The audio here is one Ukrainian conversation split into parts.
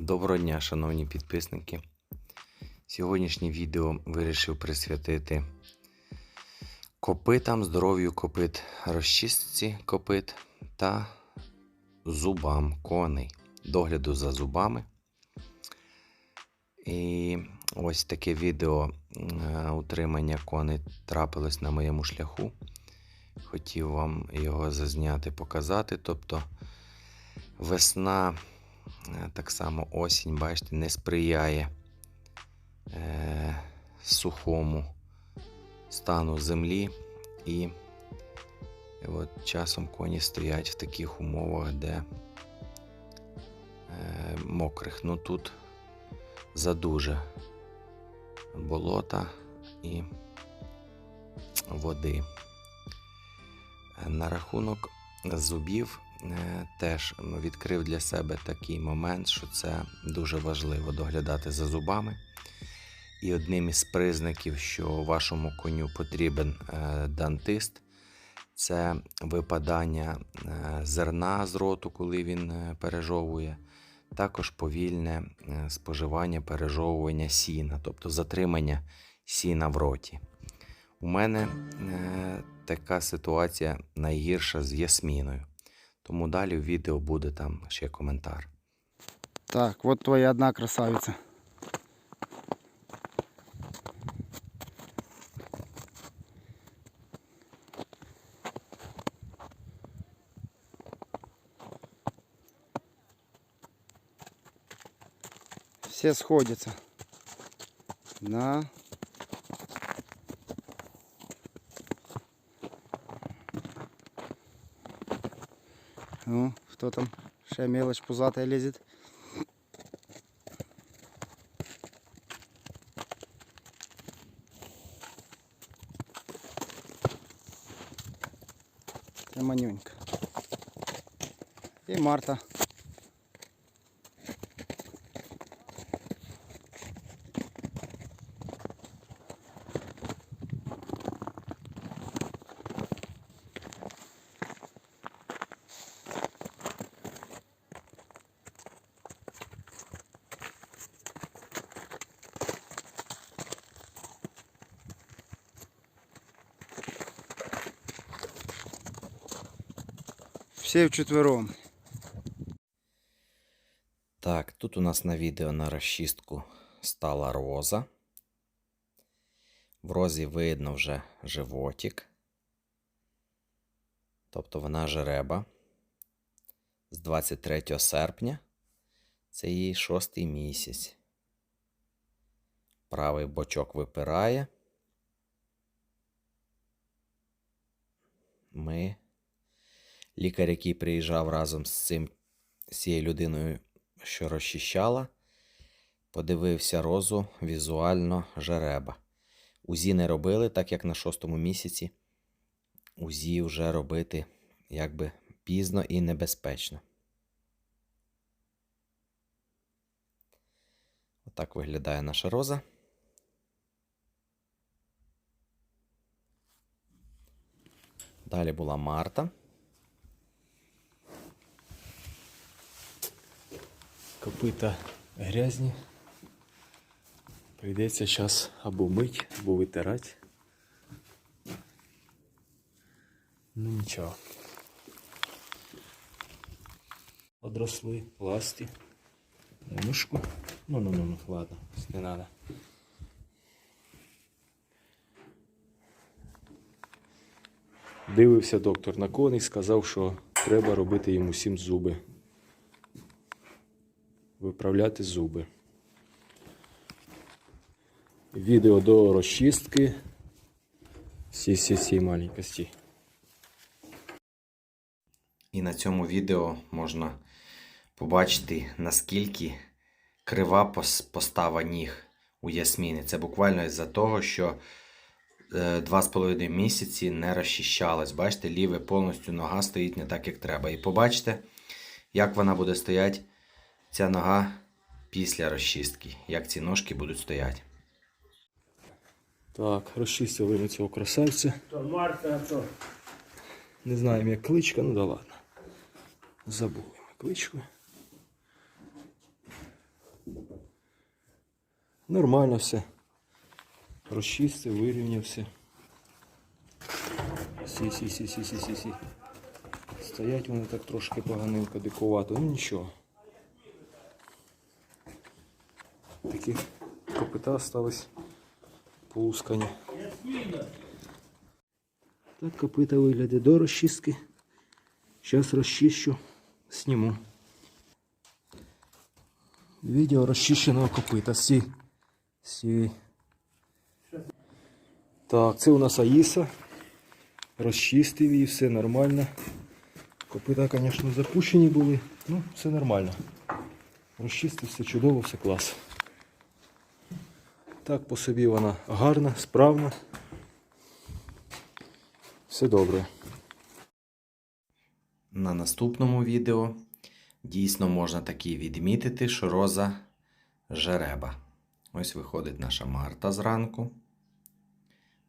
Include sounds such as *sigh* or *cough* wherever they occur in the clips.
Доброго дня, шановні підписники. Сьогоднішнє відео вирішив присвятити копитам, здоров'ю копит, розчистці копит та зубам коней, догляду за зубами. І ось таке відео е, утримання коней трапилось на моєму шляху. Хотів вам його зазняти, показати. Тобто весна Так само осінь, бачите, не сприяє е, сухому стану землі. І от часом коні стоять в таких умовах, де е, мокрих. Ну тут задуже болота і води. Е, На рахунок зубів е, теж відкрив для себе такий момент, що це дуже важливо доглядати за зубами. І одним із признаків, що вашому коню потрібен е, дантист, це випадання е, зерна з роту, коли він е, пережовує, також повільне е, споживання пережовування сіна, тобто затримання сіна в роті. У мене е, така ситуація найгірша з Ясміною. Тому далі в відео буде там ще коментар. Так, вот твоя одна красавица. Все сходятся. На. Ну, кто там? Ще мелочь пузатая лезет. Це манюнька. І Марта. Всі вчетвером. Так, тут у нас на відео на розчистку стала роза. В розі видно вже животик. Тобто вона жереба. З 23 серпня. Це її шостий місяць. Правий бочок випирає. Ми. Лікар, який приїжджав разом з цим цією людиною, що розчищала, подивився розу візуально жереба. УЗІ не робили, так як на шостому місяці УЗІ вже робити якби пізно і небезпечно. Отак виглядає наша роза. Далі була Марта. Копита грязні. Прийдеться зараз або мить, або витирати. Ну нічого. Одросли ласті. Немушку. Ну ну ну ну ладно, не надо. Дивився доктор на коней, сказав, що треба робити йому сім зуби виправляти зуби. Відео до розчистки. Сі сі сі маленькості. І на цьому відео можна побачити, наскільки крива постава ніг у Ясміни. Це буквально із-за того, що е, два з половиною місяці не розчищалась. Бачите, ліве повністю нога стоїть не так, як треба. І побачите, як вона буде стояти, ця нога після розчистки, як ці ножки будуть стояти. Так, розчистили ми цього красавця. То Марта, то Не знаємо, як кличка, ну да ладно. Забули ми кличку. Нормально все. Розчистив, вирівнявся. Сі, сі, сі, сі, сі, сі, сі. Стоять вони так трошки поганенько дикувато, ну нічого. Такі копита остались полускані. Так копита виглядає до розчистки. Зараз розчищу, сніму. Відео розчищеного копита. Сі. Сі. Так, це у нас Аїса. Розчистив її, все нормально. Копита, звісно, запущені були, ну, все нормально. Розчистив, все чудово, все клас. Так, по собі вона гарна, справна. Все добре. На наступному відео дійсно можна таки відмітити, що роза жереба. Ось виходить наша Марта зранку.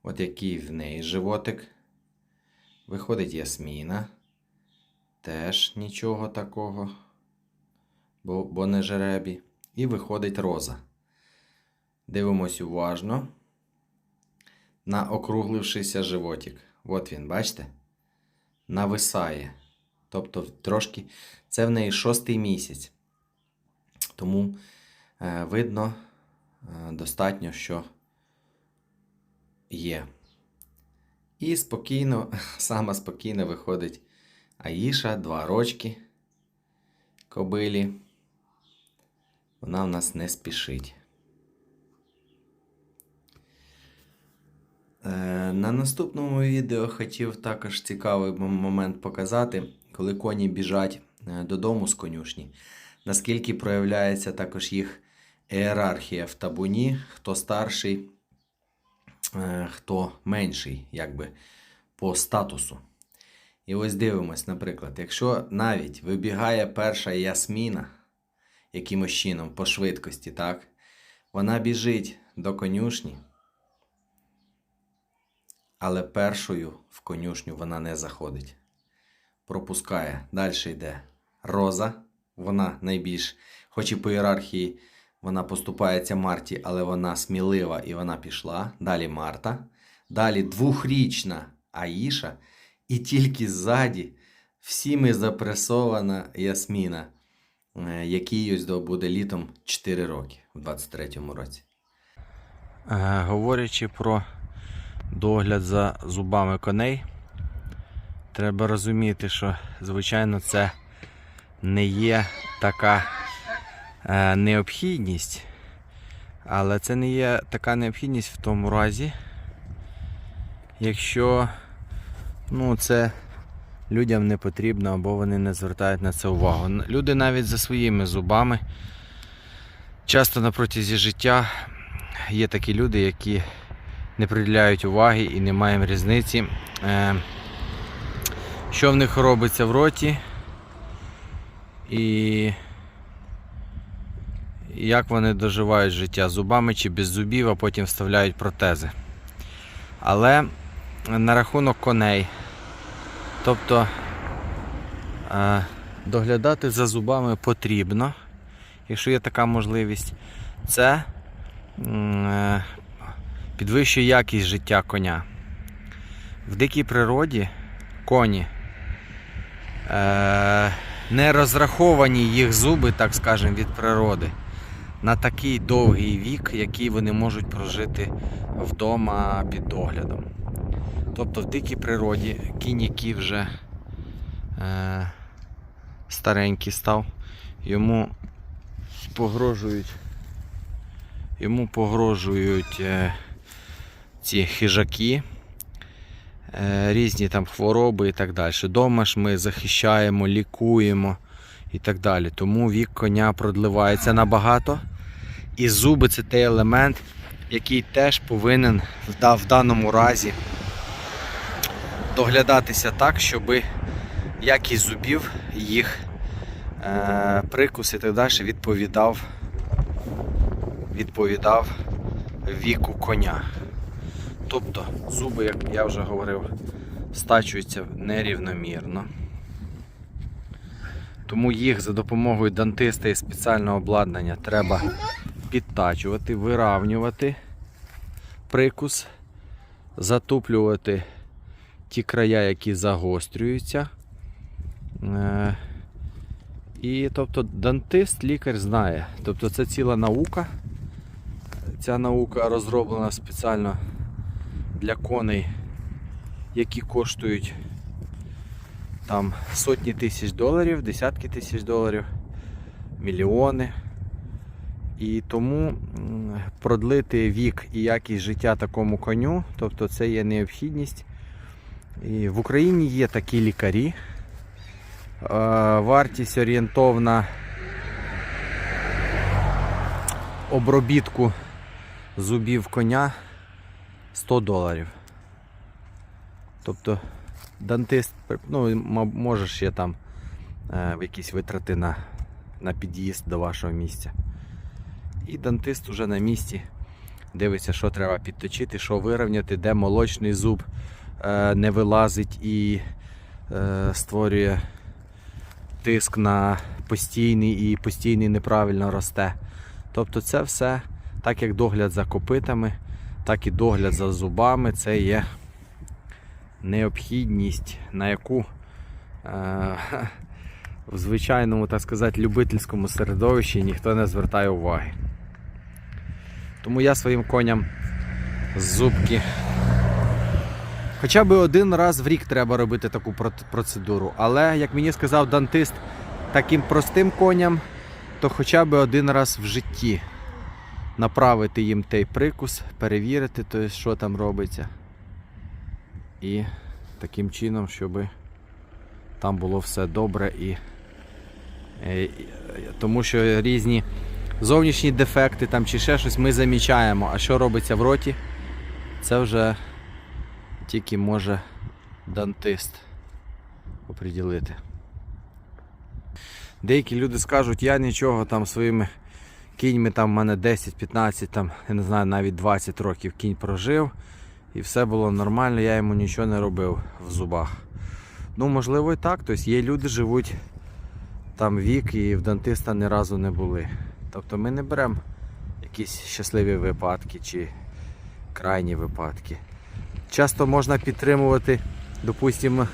От який в неї животик. Виходить Ясміна. Теж нічого такого, бо, бо не жеребі. І виходить роза. Дивимось уважно на округлившийся животик. От він, бачите? Нависає. Тобто трошки це в неї шостий місяць. Тому е, видно е, достатньо, що є. І спокійно, *laughs* саме спокійно виходить Аїша, два рочки кобилі. Вона в нас не спішить. Е, На наступному відео хотів також цікавий момент показати, коли коні біжать е, додому з конюшні, наскільки проявляється також їх ієрархія в табуні, хто старший, е, хто менший, якби по статусу. І ось дивимось, наприклад, якщо навіть вибігає перша ясміна якимось чином по швидкості, так, вона біжить до конюшні. Але першою в конюшню вона не заходить. Пропускає. Далі йде Роза. Вона найбільш, хоч і по ієрархії вона поступається Марті, але вона смілива і вона пішла. Далі Марта. Далі двохрічна Аїша. І тільки ззаді всіми запресована Ясміна, е, якій ось буде літом 4 роки в 23-му році. Е, Говорячи про догляд за зубами коней, треба розуміти, що, звичайно, це не є така е, необхідність, але це не є така необхідність в тому разі, якщо ну, це людям не потрібно або вони не звертають на це увагу. Люди навіть за своїми зубами часто на протязі життя є такі люди, які не приділяють уваги і не маємо різниці, е, що в них робиться в роті? І як вони доживають життя? Зубами чи без зубів, а потім вставляють протези. Але на рахунок коней, тобто е, доглядати за зубами потрібно, якщо є така можливість, це е, підвищує якість життя коня. В дикій природі коні е, не розраховані їх зуби, так скажемо, від природи на такий довгий вік, який вони можуть прожити вдома під доглядом. Тобто в дикій природі кінь, який вже е, старенький став, йому погрожують йому погрожують е, ці хижаки, е, різні там хвороби і так далі. Дома ж ми захищаємо, лікуємо і так далі. Тому вік коня продливається набагато. І зуби це той елемент, який теж повинен в, даному разі доглядатися так, щоб якість зубів, їх е, прикус і так далі відповідав відповідав віку коня. Тобто зуби, як я вже говорив, стачуються нерівномірно. Тому їх за допомогою дантиста і спеціального обладнання треба підтачувати, виравнювати прикус, затуплювати ті края, які загострюються. Е, І тобто дантист, лікар знає. Тобто це ціла наука. Ця наука розроблена спеціально для коней, які коштують там сотні тисяч доларів, десятки тисяч доларів, мільйони. І тому продлити вік і якість життя такому коню, тобто це є необхідність. І в Україні є такі лікарі. Вартість орієнтовна обробітку зубів коня 100 доларів. Тобто дантист, ну, може ще там е, якісь витрати на, на під'їзд до вашого місця. І дантист уже на місці дивиться, що треба підточити, що вирівняти, де молочний зуб е, не вилазить і е, створює тиск на постійний і постійний неправильно росте. Тобто це все, так як догляд за копитами, так і догляд за зубами, це є необхідність, на яку е, в звичайному, так сказати, любительському середовищі ніхто не звертає уваги. Тому я своїм коням зубки. Хоча б один раз в рік треба робити таку процедуру. Але, як мені сказав дантист, таким простим коням, то хоча б один раз в житті направити їм той прикус, перевірити, то що там робиться. І таким чином, щоб там було все добре і. е, і- Тому що різні зовнішні дефекти там чи ще щось ми замічаємо. А що робиться в роті, це вже тільки може дантист оприділити. Деякі люди скажуть, я нічого там своїми кіньми, там в мене 10-15, там, я не знаю, навіть 20 років кінь прожив. І все було нормально, я йому нічого не робив в зубах. Ну, можливо, і так. Тобто є люди живуть там вік і в дантиста ні разу не були. Тобто ми не беремо якісь щасливі випадки чи крайні випадки. Часто можна підтримувати, допустимо,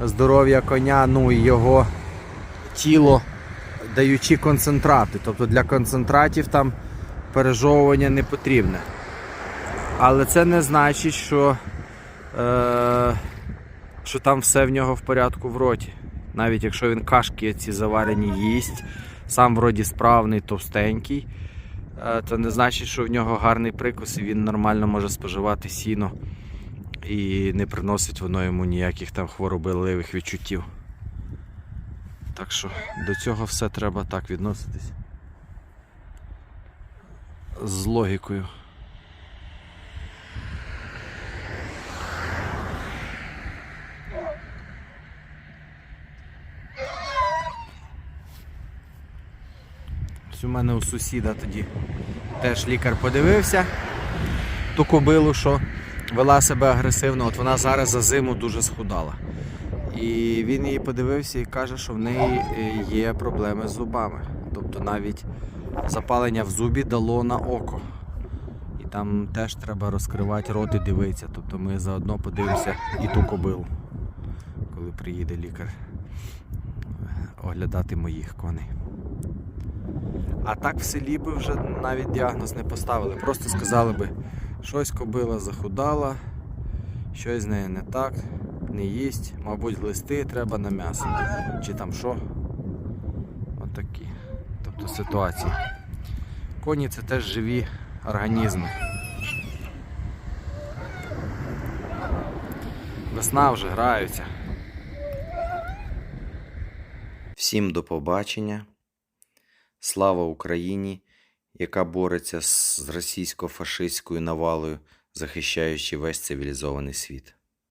здоров'я коня, ну і його тіло, даючи концентрати. Тобто для концентратів там пережовування не потрібне. Але це не значить, що, е, що там все в нього в порядку в роті. Навіть якщо він кашки ці заварені їсть, сам вроді справний, товстенький, е, це не значить, що в нього гарний прикус і він нормально може споживати сіно і не приносить воно йому ніяких там хворобливих відчуттів. Так що до цього все треба так відноситись. З логікою. У мене у сусіда тоді теж лікар подивився ту кобилу, що вела себе агресивно, от вона зараз за зиму дуже схудала. І він її подивився і каже, що в неї е, є проблеми з зубами. Тобто навіть запалення в зубі дало на око. І там теж треба розкривати рот і дивитися. Тобто ми заодно подивимося і ту кобилу, коли приїде лікар оглядати моїх коней. А так в селі би вже навіть діагноз не поставили. Просто сказали би, щось кобила захудала, щось з нею не так, не їсть, мабуть, глисти треба на м'ясо. Чи там що. Отакі. Тобто ситуації. Коні це теж живі організми. Весна вже граються. Всім до побачення. Слава Україні, яка бореться з російсько-фашистською навалою, захищаючи весь цивілізований світ.